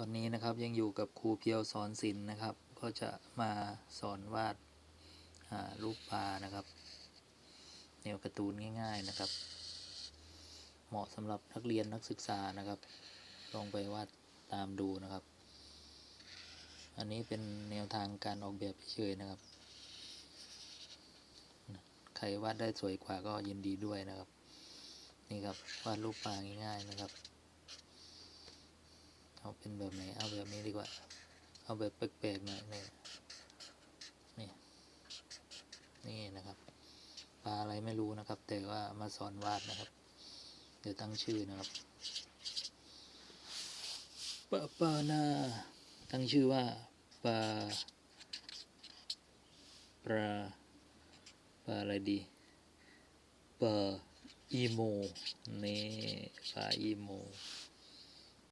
ตอนนี้นะครับยังอยู่กับครูเพียวสอนศิลป์นะครับ ก็จะมาสอนวาดารูปปลานะครับแนวการ์ตูนง่าย ๆนะครับ เหมาะสำหรับนักเรียนนักศึกษานะครับ ลองไปวาดตามดูนะครับ อันนี้เป็นแนวทางการออกแบบเฉยๆนะครับ ใครวาดได้สวยกว่าก็ยินดีด้วยนะครับ นี่ครับวาดรูปปลาง่าย ๆนะครับ เป็นแบบไหน เอาแบบนี้ดีกว่า เอาแบบแปลกๆหน่อยนี่นี่นี่นะครับปลาอะไรไม่รู้นะครับ แต่ว่ามาสอนวาดนะครับเดี๋ยวตั้งชื่อนะครับปลาปลานาตั้งชื่อว่าปลาปลาปลาอะไรดีปลาอีโมนี่ปลาอีโม